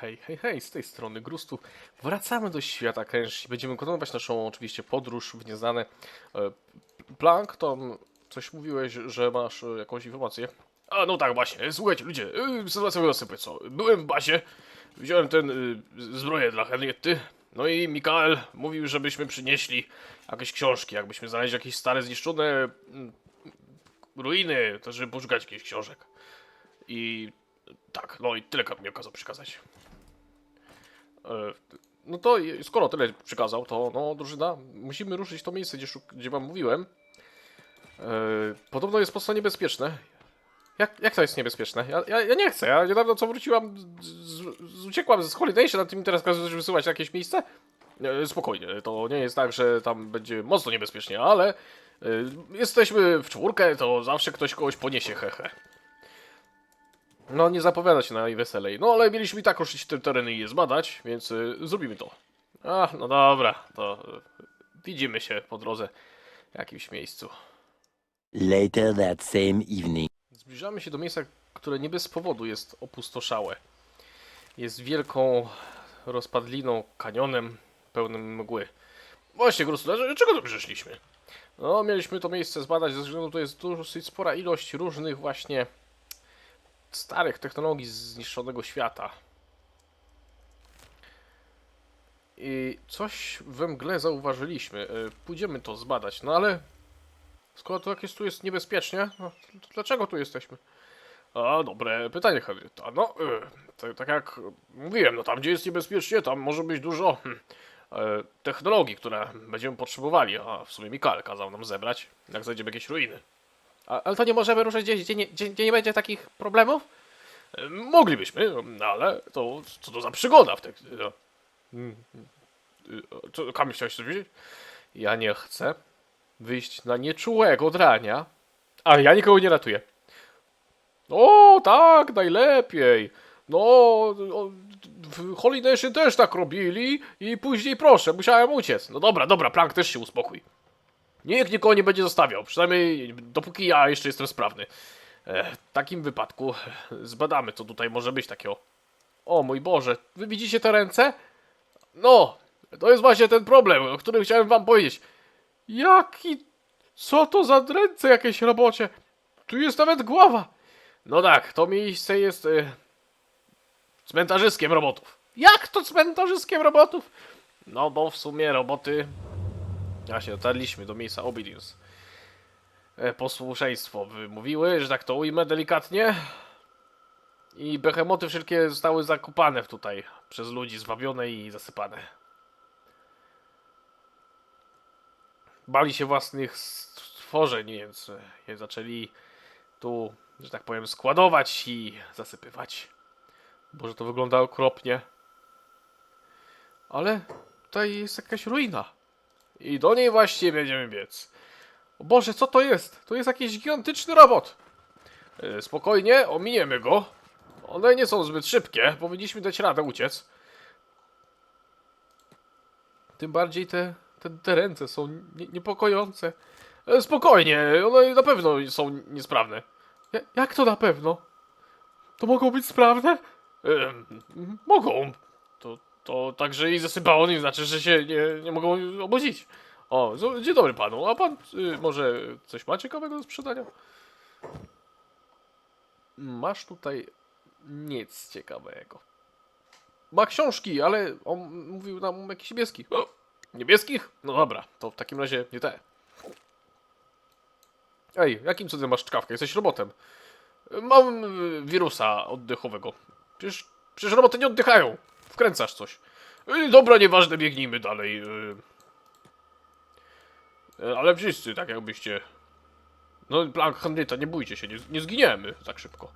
Hej, hej, hej, z tej strony Grustu. Wracamy do świata Kenshi. Będziemy kontynuować naszą oczywiście podróż w nieznane. E, Plankton, coś mówiłeś, że masz e, jakąś informację? A no tak właśnie, słuchajcie ludzie, e, sytuacja wygląda co. Byłem w bazie, wziąłem ten e, zbroję dla Henrietty, no i Mikael mówił, żebyśmy przynieśli jakieś książki, jakbyśmy znaleźli jakieś stare, zniszczone mm, ruiny, to żeby poszukać jakichś książek. I tak, no i tyle mi okazał przekazać. E, No to skoro tyle przekazał, to no drużyna, musimy ruszyć to miejsce, gdzie, gdzie wam mówiłem. E, Podobno jest mocno niebezpieczne. Jak, jak to jest niebezpieczne? Ja, ja, ja nie chcę, ja niedawno co wróciłam, z, z, uciekłam z Holiday Nation, a ty mi teraz kazujesz wysyłać na jakieś miejsce? E, Spokojnie, to nie jest tak, że tam będzie mocno niebezpiecznie, ale jesteśmy w czwórkę, to zawsze ktoś kogoś poniesie, hehe. No, nie zapowiada się najweselej. No, ale mieliśmy i tak ruszyć w te tereny i je zbadać, więc y, zrobimy to. A, no dobra, to y, widzimy się po drodze w jakimś miejscu. Later that same evening. Zbliżamy się do miejsca, które nie bez powodu jest opustoszałe. Jest wielką rozpadliną, kanionem pełnym mgły. Właśnie, Grusu, dlaczego- czego tu przyszliśmy? No, mieliśmy to miejsce zbadać ze względu, to jest dosyć spora ilość różnych właśnie starych technologii zniszczonego świata. I coś we mgle zauważyliśmy. Y, Pójdziemy to zbadać, no ale skoro to jakieś tu jest niebezpiecznie, no, to dlaczego tu jesteśmy? A, dobre pytanie, Henrietta. No, y, to, tak jak mówiłem, no tam gdzie jest niebezpiecznie, tam może być dużo e, technologii, które będziemy potrzebowali, a w sumie Mikael kazał nam zebrać, jak znajdziemy jakieś ruiny. Ale to nie możemy ruszać gdzieś, gdzie nie, gdzie, gdzie nie będzie takich problemów? Moglibyśmy, no, ale to co to za przygoda w tej... No. Mm, y, Co, Kamil, chciałeś coś wiedzieć? Ja nie chcę wyjść na nieczułego drania, a ja nikogo nie ratuję. O, tak, najlepiej. No, w Nation też tak robili i później proszę, musiałem uciec. No dobra, dobra, Plank też się uspokój. Nikt nikogo nie będzie zostawiał, przynajmniej dopóki ja jeszcze jestem sprawny. E, w takim wypadku zbadamy, co tutaj może być takiego. O mój Boże, wy widzicie te ręce? No, to jest właśnie ten problem, o którym chciałem wam powiedzieć. Jaki... Co to za ręce jakieś robocie? Tu jest nawet głowa. No tak, to miejsce jest y, cmentarzyskiem robotów. Jak to cmentarzyskiem robotów? No bo w sumie roboty... Właśnie, dotarliśmy do miejsca obedience. E, posłuszeństwo wymówiły, że tak to ujmę delikatnie. I behemoty wszelkie zostały zakupane tutaj przez ludzi, zwabione i zasypane. Bali się własnych stworzeń, więc je zaczęli tu, że tak powiem, składować i zasypywać. Boże, to wygląda okropnie. Ale tutaj jest jakaś ruina. I do niej właśnie będziemy biec. O Boże, co to jest? To jest jakiś gigantyczny robot. E, Spokojnie, ominiemy go. One nie są zbyt szybkie, powinniśmy dać radę uciec. Tym bardziej te, te, te ręce są nie, niepokojące. E, Spokojnie, one na pewno są niesprawne. Ja- Jak to na pewno? To mogą być sprawne? Em, mogą. To, to także i zasypało nie znaczy, że się nie, nie mogą obudzić. O, dzień dobry panu. A pan y, może coś ma ciekawego do sprzedania? Masz tutaj nic ciekawego. Ma książki, ale on mówił nam o jakichś niebieskich. O, niebieskich? No dobra, to w takim razie nie te. Ej, jakim cudem masz czkawkę? Jesteś robotem. Mam wirusa oddechowego. Przecież, przecież roboty nie oddychają. Wkręcasz coś. Y, Dobra, nieważne, biegnijmy dalej. y. Y, Ale wszyscy, tak jakbyście... No, Plank Henryta, nie bójcie się, nie, nie zginiemy tak szybko.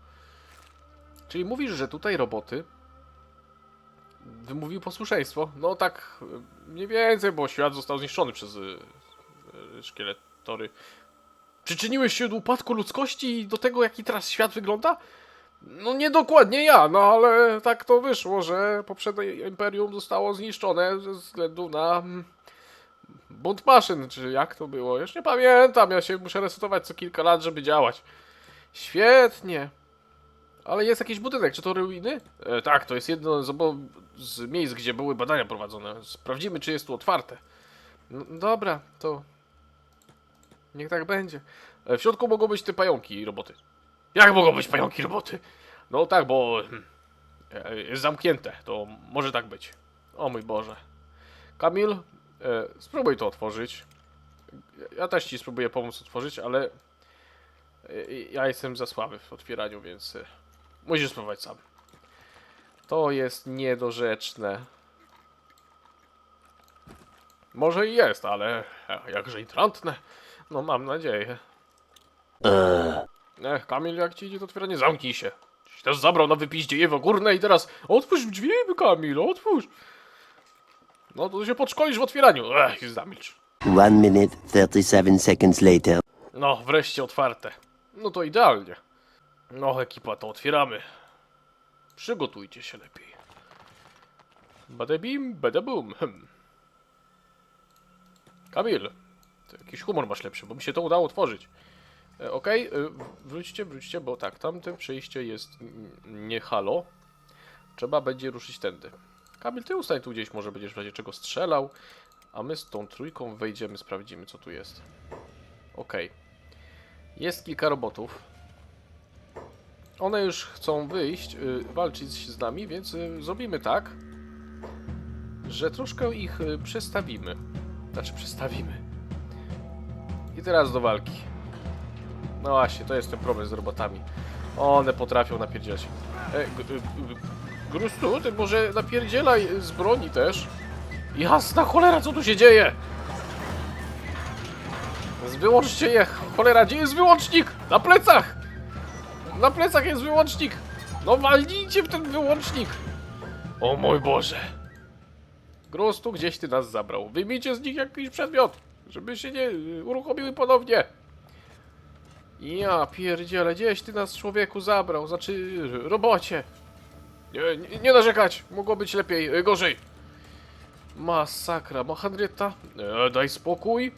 Czyli mówisz, że tutaj roboty wymówił posłuszeństwo? No tak, mniej więcej, bo świat został zniszczony przez szkieletory. Przyczyniłeś się do upadku ludzkości i do tego, jaki teraz świat wygląda? No nie dokładnie ja, no ale tak to wyszło, że poprzednie imperium zostało zniszczone ze względu na mm, bunt maszyn, czy jak to było? Już nie pamiętam, ja się muszę resetować co kilka lat, żeby działać. Świetnie. Ale jest jakiś budynek, czy to ruiny? E, tak, to jest jedno z, z miejsc, gdzie były badania prowadzone. Sprawdzimy, czy jest tu otwarte. No, dobra, to... Niech tak będzie. E, w środku mogą być te pająki i roboty. Jak mogą być pająki roboty? No tak, bo... e, Jest zamknięte, to może tak być. O mój Boże. Kamil, e, spróbuj to otworzyć. Ja też ci spróbuję pomóc otworzyć, ale... e, Ja jestem za słaby w otwieraniu, więc... Musisz spróbować sam. To jest niedorzeczne. Może i jest, ale jakże intrantne. No mam nadzieję. Ech, Kamil, jak ci idzie to otwieranie, zamknij się. Ci też zabrał na wypiździejewo górne i teraz otwórz drzwi, Kamil, otwórz. No to się podszkolisz w otwieraniu. Ech, zamilcz. one minute, 37 seconds later. No, wreszcie otwarte. No to idealnie. No, ekipa, to otwieramy. Przygotujcie się lepiej. Badebim, badabum. Hmm. Kamil, ty jakiś humor masz lepszy, bo mi się to udało otworzyć. E, Okej, e, wróćcie, wróćcie, bo tak, tamte przejście jest nie halo. Trzeba będzie ruszyć tędy. Kamil, ty ustań tu gdzieś, może będziesz w razie czego strzelał. A my z tą trójką wejdziemy, sprawdzimy co tu jest. Okej. Jest kilka robotów. One już chcą wyjść, y, walczyć z nami, więc y, zrobimy tak, że troszkę ich y, przestawimy. Znaczy, przestawimy. I teraz do walki. No właśnie, to jest ten problem z robotami. One potrafią napierdzielać. E, Grustu, ty może napierdzielaj z broni też? Jasna cholera, co tu się dzieje? Wyłączcie je! Cholera, gdzie jest wyłącznik? Na plecach! Na plecach jest wyłącznik! No walnijcie w ten wyłącznik! O mój Boże! Grustu, gdzieś ty nas zabrał. Wyjmijcie z nich jakiś przedmiot, żeby się nie uruchomiły ponownie. Ja pierdziele, gdzieś ty nas człowieku zabrał, znaczy robocie. Nie, nie, nie narzekać, mogło być lepiej, y, gorzej. Masakra, ma Henrietta? E, daj spokój.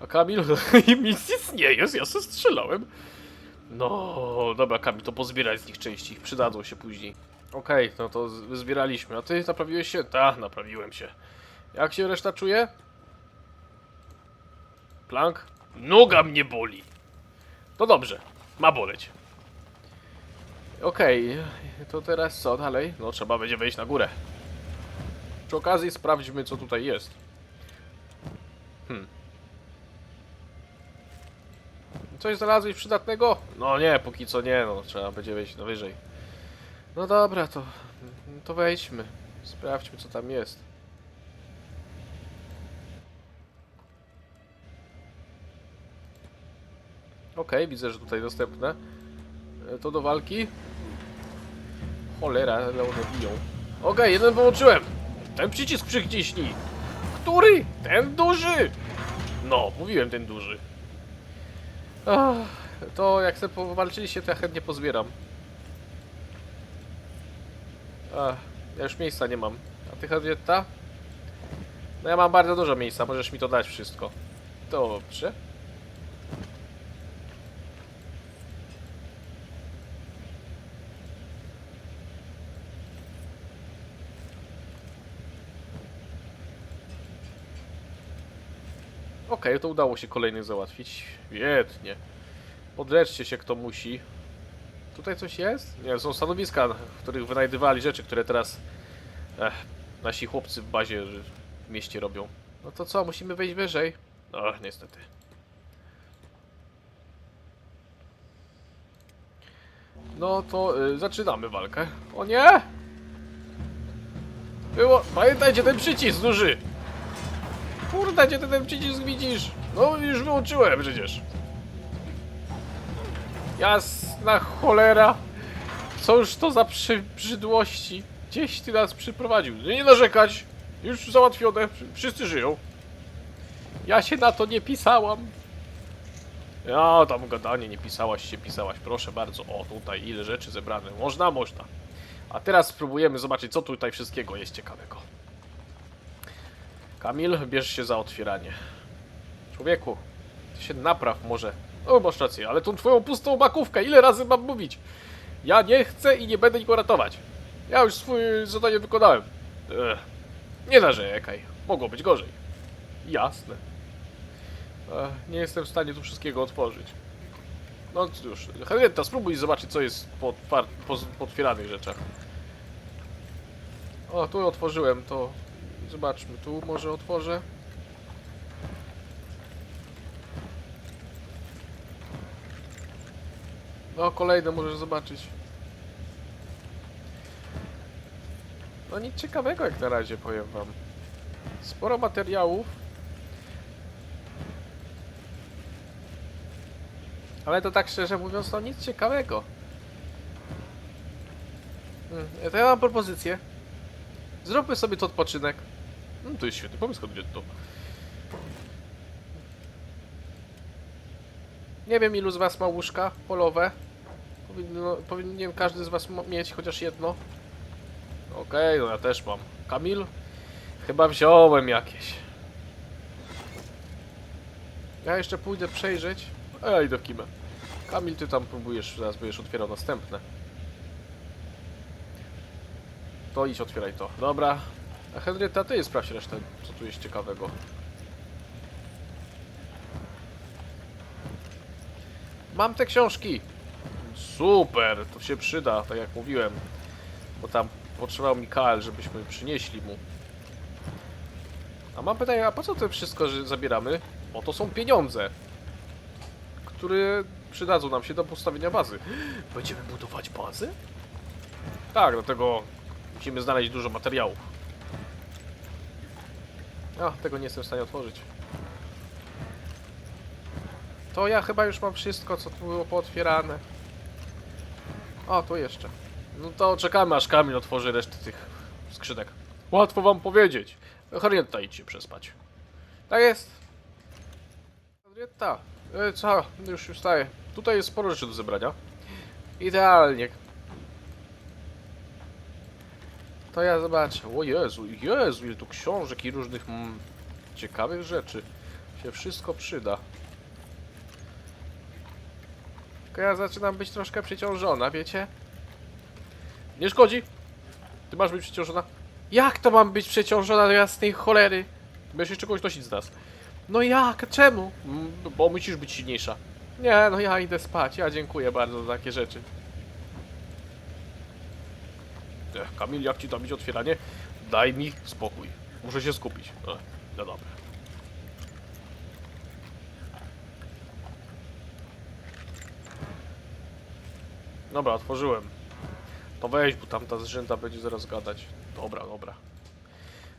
A Kamil? mi nic nie jest, ja se strzelałem. No, dobra Kamil, to pozbieraj z nich części, przydadzą się później. Okej, no to zbieraliśmy. A ty naprawiłeś się? Tak, naprawiłem się. Jak się reszta czuje? Plank? Noga mnie boli. To dobrze, ma boleć. Okej, to teraz co dalej? No trzeba będzie wejść na górę. Przy okazji sprawdźmy co tutaj jest. Hmm. Coś znalazłeś przydatnego? No nie, póki co nie, no trzeba będzie wejść no wyżej. No dobra, to, to wejdźmy. Sprawdźmy co tam jest. Okej, widzę, że tutaj dostępne. E, To do walki. Cholera, ale one biją. Okej, jeden wyłączyłem. Ten przycisk przyciśnij. Który? Ten duży. No, mówiłem ten duży. To jak sobie powalczyliście, to ja chętnie pozbieram. Ach, ja już miejsca nie mam. A ty Henrietta? No ja mam bardzo dużo miejsca, możesz mi to dać wszystko. Dobrze. Okej, to udało się kolejnych załatwić. Świetnie. Podleczcie się kto musi. Tutaj coś jest? Nie, są stanowiska, w których wynajdywali rzeczy, które teraz ech, nasi chłopcy w bazie w mieście robią. No to co, musimy wejść wyżej? Ach, niestety. No to y, zaczynamy walkę. O nie! Było... Pamiętajcie ten przycisk duży! Kurde, gdzie ty ten przycisk widzisz? No już wyłączyłem przecież. Jasna cholera. Cóż to za przybrzydłości? Gdzieś ty nas przyprowadził. Nie narzekać. Już załatwione. Wszyscy żyją. Ja się na to nie pisałam. Ja tam gadanie, nie pisałaś się, pisałaś. Proszę bardzo. O, tutaj ile rzeczy zebrane. Można, można. A teraz spróbujemy zobaczyć, co tutaj wszystkiego jest ciekawego. Kamil, bierz się za otwieranie. Człowieku, ty się napraw może. O, masz rację, ale tą twoją pustą makówkę, ile razy mam mówić? Ja nie chcę i nie będę nikogo ratować. Ja już swoje zadanie wykonałem. Ech. Nie narzekaj. Mogło być gorzej. Jasne. Ech, nie jestem w stanie tu wszystkiego otworzyć. No cóż, Henrietta, spróbuj zobaczyć, co jest po, po, po otwieranych rzeczach. O, tu otworzyłem, to zobaczmy, tu może otworzę. No, kolejne możesz zobaczyć. No nic ciekawego jak na razie, powiem wam. Sporo materiałów. Ale to tak szczerze mówiąc, no nic ciekawego. Hmm, to ja mam propozycję. Zróbmy sobie to odpoczynek. No, to jest świetny pomysł, Kodwietto. Nie wiem ilu z was ma łóżka polowe. Powinno, powinien każdy z was mieć chociaż jedno. Okej, no ja też mam. Kamil? Chyba wziąłem jakieś. Ja jeszcze pójdę przejrzeć. A ja idę w kimę. Kamil, ty tam próbujesz, zaraz będziesz otwierał następne. To idź, otwieraj to. Dobra. A Henrietta, ty sprawdź resztę, co tu jest ciekawego. Mam te książki. Super, to się przyda, tak jak mówiłem. Bo tam potrzebował Mikael, żebyśmy przynieśli mu. A mam pytanie, a po co to wszystko że zabieramy? Bo to są pieniądze, które przydadzą nam się do postawienia bazy. Będziemy budować bazę? Tak, dlatego musimy znaleźć dużo materiałów. A, tego nie jestem w stanie otworzyć. To ja chyba już mam wszystko, co tu było pootwierane. O, tu jeszcze. No to czekamy, aż Kamil otworzy resztę tych skrzynek. Łatwo wam powiedzieć. Henrietta, idźcie przespać. Tak jest. Henrietta, e, co? Już już wstaję. Tutaj jest sporo rzeczy do zebrania. Idealnie. To ja zobaczę. O Jezu, Jezu, ile tu książek i różnych mm, ciekawych rzeczy. Się wszystko przyda. Tylko ja zaczynam być troszkę przeciążona, wiecie? Nie szkodzi. Ty masz być przeciążona. Jak to mam być przeciążona do jasnej cholery? Będziesz jeszcze kogoś nosić z nas. No jak? Czemu? Mm, Bo musisz być silniejsza. Nie, no ja idę spać. Ja dziękuję bardzo za takie rzeczy. Ech, Kamil, jak ci tam idzie otwieranie? Daj mi spokój. Muszę się skupić. Ech, no dobra. Dobra, otworzyłem. To weź, bo tamta zrzęta będzie zaraz gadać. Dobra, dobra.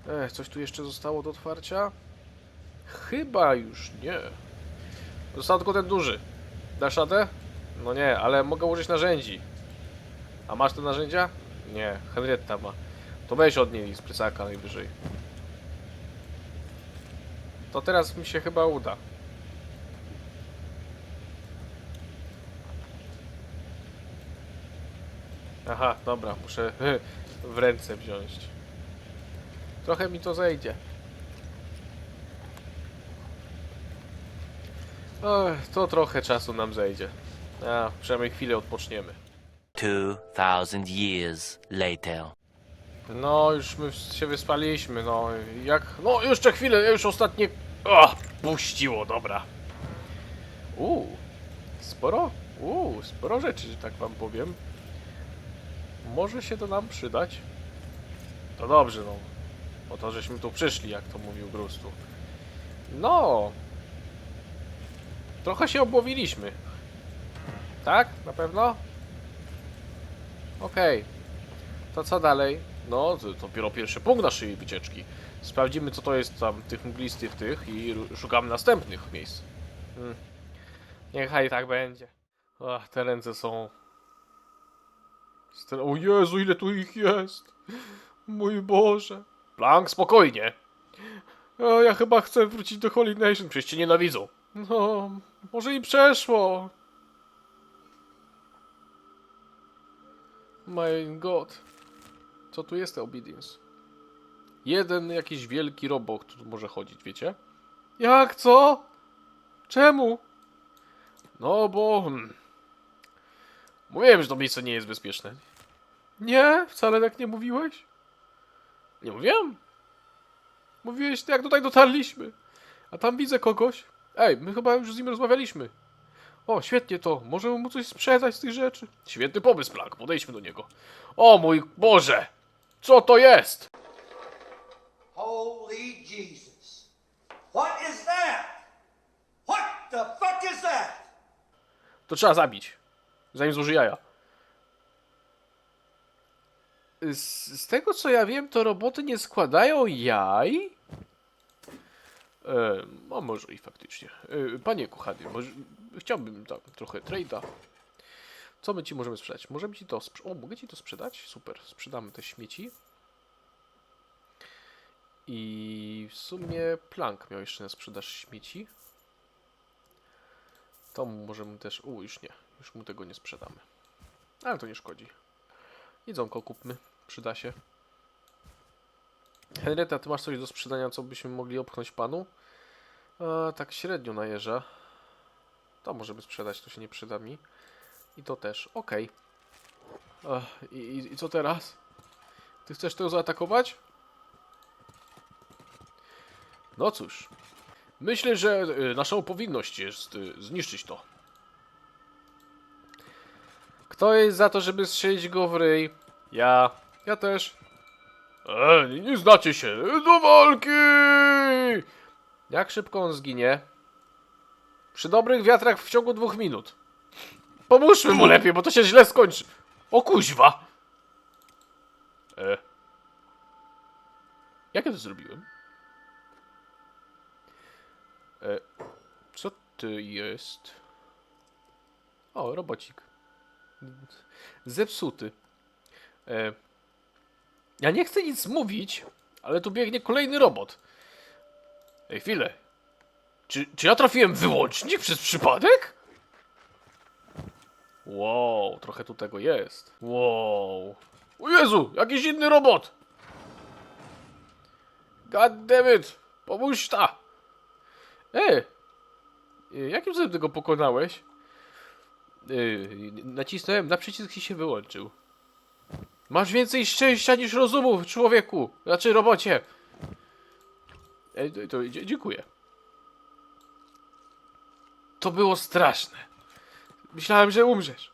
Ech, coś tu jeszcze zostało do otwarcia? Chyba już nie. Został tylko ten duży. Dasz radę? No nie, ale mogę użyć narzędzi. A masz te narzędzia? Nie, Henrietta ma. To weź od niej z plecaka najwyżej. To teraz mi się chyba uda. Aha, dobra, muszę w ręce wziąć. Trochę mi to zejdzie. Ech, to trochę czasu nam zejdzie. A, przynajmniej chwilę odpoczniemy. 2,000 years later. No, już my się wyspaliśmy, no. Jak... No, jeszcze chwilę, już ostatnie... O, puściło, dobra. Uuu, sporo? Uuu, sporo rzeczy, że tak wam powiem. Może się to nam przydać. To dobrze, no. Po to, żeśmy tu przyszli, jak to mówił Grustu. No. Trochę się obłowiliśmy. Tak? Na pewno? Okej. To co dalej? No, to dopiero pierwszy punkt naszej wycieczki. Sprawdzimy, co to jest tam tych mglistych tych i szukamy następnych miejsc. Hmm. Niechaj tak będzie. Ach, te ręce są... Stre- O Jezu, ile tu ich jest! Mój Boże! Plank, spokojnie! A ja chyba chcę wrócić do Holy Nation, przecież cię nienawidzą. No, może i przeszło. My God. Co tu jest obedience? Jeden jakiś wielki robot tu może chodzić, wiecie? Jak co? Czemu? No bo... hmm, Mówiłem, że to miejsce nie jest bezpieczne. Nie, wcale tak nie mówiłeś. Nie mówiłem. Mówiłeś, jak tutaj dotarliśmy. A tam widzę kogoś. Ej, my chyba już z nim rozmawialiśmy. O, świetnie to. Możemy mu coś sprzedać z tych rzeczy. Świetny pomysł, Plank. Podejdźmy do niego. O mój Boże! Co to jest? Holy Jesus. What is that? What the fuck is that? To trzeba zabić. Zanim złoży jaja. Z, z tego co ja wiem, to roboty nie składają jaj. E, a może i faktycznie. E, panie kochany, może, chciałbym tak, trochę trade'a. Co my ci możemy sprzedać? Możemy ci to sprzedać. O, mogę ci to sprzedać? Super, sprzedamy te śmieci. I w sumie Plank miał jeszcze na sprzedaż śmieci. To możemy też... U, już nie. Już mu tego nie sprzedamy. Ale to nie szkodzi. Jedzonko kupmy. Przyda się. Henrietta, ty masz coś do sprzedania, co byśmy mogli opchnąć panu? E, tak średnio na jeża. To możemy sprzedać, to się nie przyda mi. I to też. Okej. Ech, i, i, I co teraz? Ty chcesz to zaatakować? No cóż. Myślę, że y, naszą powinność jest y, zniszczyć to. Kto jest za to, żeby strzelić go w ryj? Ja. Ja też. E, nie, nie znacie się. Do walki! Jak szybko on zginie? Przy dobrych wiatrach w ciągu dwóch minut. Pomóżmy mu lepiej, bo to się źle skończy. O kuźwa! E. Jak ja to zrobiłem? E, co ty jest? O, robocik. Zepsuty. E, ja nie chcę nic mówić, ale tu biegnie kolejny robot. Ej, chwilę. Czy, czy ja trafiłem wyłącznik przez przypadek? Wow, trochę tu tego jest. Wow. O Jezu, jakiś inny robot! God damn it! Pomóż ta! E! y, Jakim cudem tego pokonałeś? Yy, nacisnąłem na przycisk i się wyłączył. Masz więcej szczęścia niż rozumu, człowieku! Znaczy, robocie! Ej, to, to dziękuję. To było straszne. Myślałem, że umrzesz.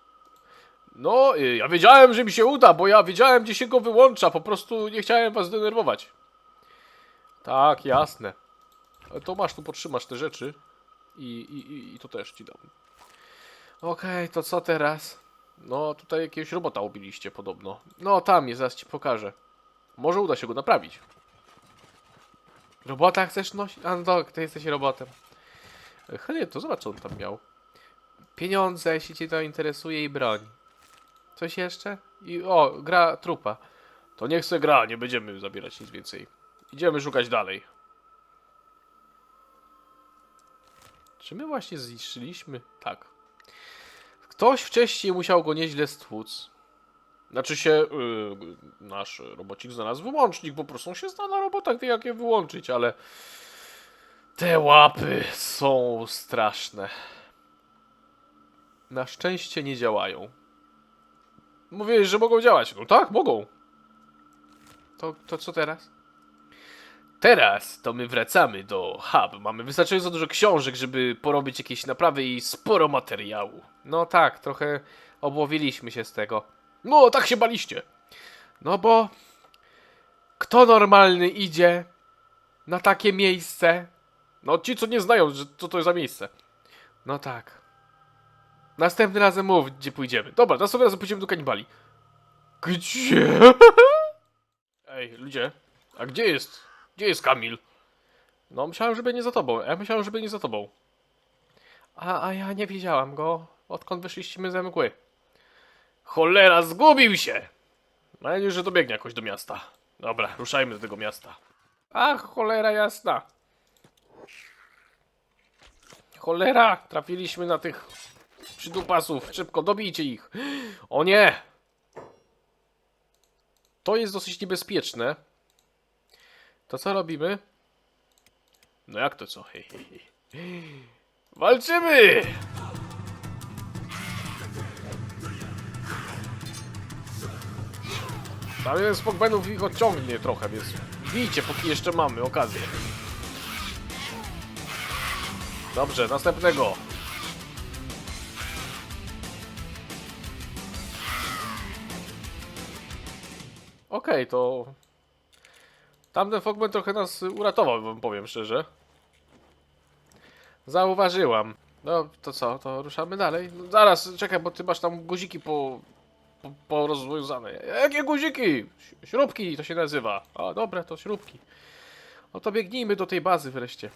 No, y, ja wiedziałem, że mi się uda, bo ja wiedziałem, gdzie się go wyłącza. Po prostu nie chciałem was denerwować. Tak, jasne. Ale to masz, tu potrzymasz te rzeczy. I, i, i, to też ci dam. Okej, to co teraz? No, tutaj jakiegoś robota ubiliście podobno. No, tam jest, zaraz ci pokażę. Może uda się go naprawić. Robota chcesz nosić? A no tak, ty jesteś robotem. Hej, to zobacz, co on tam miał. Pieniądze, jeśli cię to interesuje i broń. Coś jeszcze? I o, gra trupa. To nie chcę gra, nie będziemy zabierać nic więcej. Idziemy szukać dalej. Czy my właśnie zniszczyliśmy? Tak. Ktoś wcześniej musiał go nieźle stłuc. Znaczy się, yy, nasz robocik znalazł wyłącznik, po prostu on się zna na robotach, wie jak je wyłączyć, ale te łapy są straszne. Na szczęście nie działają. Mówiłeś, że mogą działać. No tak, mogą. To, to co teraz? Teraz to my wracamy do hub. Mamy wystarczająco dużo książek, żeby porobić jakieś naprawy i sporo materiału. No tak, trochę obłowiliśmy się z tego. No, tak się baliście. No bo kto normalny idzie na takie miejsce? No ci, co nie znają, że co to jest za miejsce. No tak. Następnym razem mów, gdzie pójdziemy. Dobra, następnym razem pójdziemy do kanibali. Gdzie? Ej, ludzie, a gdzie jest? Gdzie jest Kamil? No, myślałem, że będzie za tobą. Ja myślałem, że będzie za tobą. A, a ja nie widziałam go, odkąd wyszliśmy ze mgły. Cholera, zgubił się! Mam nadzieję, że dobiegnie jakoś do miasta. Dobra, ruszajmy do tego miasta. Ach, cholera jasna. Cholera, trafiliśmy na tych przydupasów. Szybko, dobijcie ich. O nie! To jest dosyć niebezpieczne. To co robimy? No jak to co? Hej, hej, hej. Walczymy! Tam jeden z Pogbenów ich odciągnie trochę, więc bijcie, póki jeszcze mamy okazję. Dobrze, następnego. Okej, okay, to Tamten Fogman trochę nas uratował, wam powiem szczerze. Zauważyłam. No, to co, to ruszamy dalej? No, zaraz, czekaj, bo ty masz tam guziki po... po. Jakie guziki? Śrubki to się nazywa. A, dobra, to śrubki. No to biegnijmy do tej bazy wreszcie.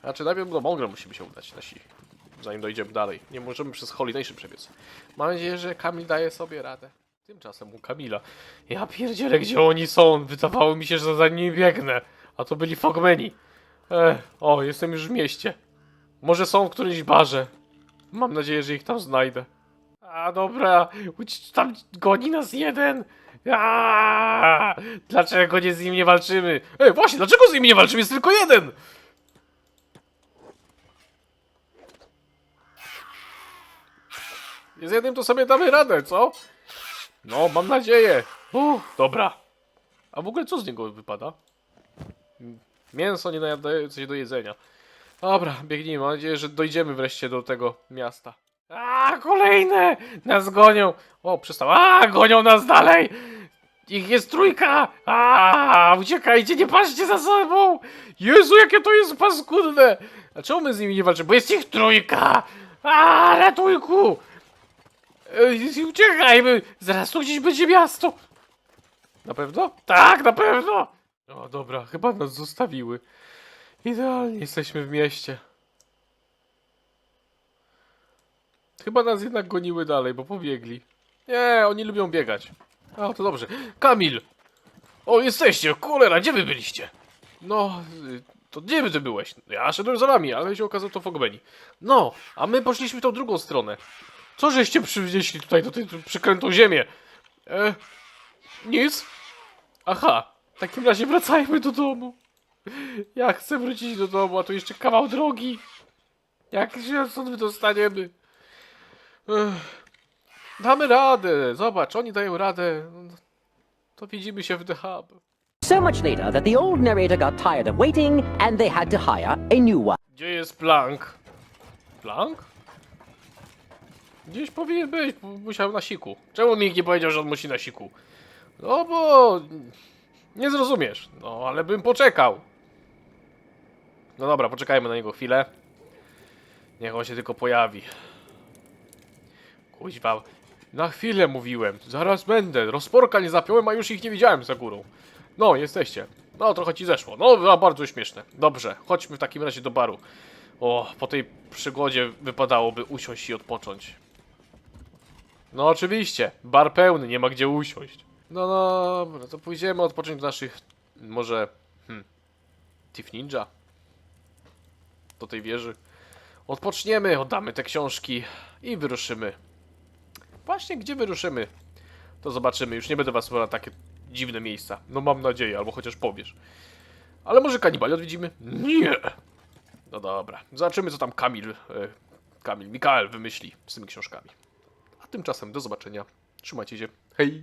Znaczy, najpierw do Mongra musimy się udać, nasi. Zanim dojdziemy dalej. Nie możemy przez Holy Nation przebiec. Mam nadzieję, że Kamil daje sobie radę. Tymczasem u Kamila. Ja pierdzielę, gdzie oni są? Wydawało mi się, że za nimi biegnę. A to byli Fogmeni. Ech, o, jestem już w mieście. Może są w którymś barze. Mam nadzieję, że ich tam znajdę. A dobra, tam goni nas jeden. Aaaa! Dlaczego nie z nim nie walczymy? Ej, właśnie, dlaczego z nim nie walczymy? Jest tylko jeden! Z jednym to sobie damy radę, co? No, mam nadzieję. Uff, dobra. A w ogóle co z niego wypada? Mięso nie nadające się do jedzenia. Dobra, biegnijmy. Mam nadzieję, że dojdziemy wreszcie do tego miasta. A, kolejne! Nas gonią! O, przestał. A, gonią nas dalej! Ich jest trójka! A, uciekajcie, nie patrzcie za sobą! Jezu, jakie to jest paskudne! A czemu my z nimi nie walczymy? Bo jest ich trójka! A, ratunku! Uciekajmy! Zaraz tu gdzieś będzie miasto! Na pewno? Tak, na pewno! O, dobra, chyba nas zostawiły. Idealnie, jesteśmy w mieście. Chyba nas jednak goniły dalej, bo pobiegli. Nie, oni lubią biegać. O, to dobrze. Kamil! O, jesteście! Cholera, gdzie wy byliście? No, to gdzie by ty byłeś? Ja szedłem za wami, ale się okazało to Fogbeni. No, a my poszliśmy tą drugą stronę. Co żeście przywieźli tutaj do tej przykrętą ziemię? E, nic? Aha, w takim razie wracajmy do domu. Ja chcę wrócić do domu, a tu jeszcze kawał drogi. Jak się stąd wydostaniemy? Ech, damy radę. Zobacz, oni dają radę. To widzimy się w The Hub. So much later that the old narrator got tired of waiting and they had to hire a new one. Gdzie jest Plank? Plank? Gdzieś powinien być, musiał na siku. Czemu mi nikt nie powiedział, że on musi na siku? No bo... Nie zrozumiesz. No, ale bym poczekał. No dobra, poczekajmy na niego chwilę. Niech on się tylko pojawi. Kuźwa. Na chwilę mówiłem. Zaraz będę. Rozporka nie zapiąłem, a już ich nie widziałem za górą. No, jesteście. No, trochę ci zeszło. No, bardzo śmieszne. Dobrze, chodźmy w takim razie do baru. O, po tej przygodzie wypadałoby usiąść i odpocząć. No oczywiście, bar pełny, nie ma gdzie usiąść. No dobra, to pójdziemy odpocząć do naszych, może, hmm, Thief Ninja? Do tej wieży. Odpoczniemy, oddamy te książki i wyruszymy. Właśnie, gdzie wyruszymy? To zobaczymy, już nie będę was na takie dziwne miejsca. No mam nadzieję, albo chociaż powiesz. Ale może kanibali odwiedzimy? Nie! No dobra, zobaczymy co tam Kamil, e, Kamil, Mikael wymyśli z tymi książkami. Tymczasem do zobaczenia. Trzymajcie się. Hej!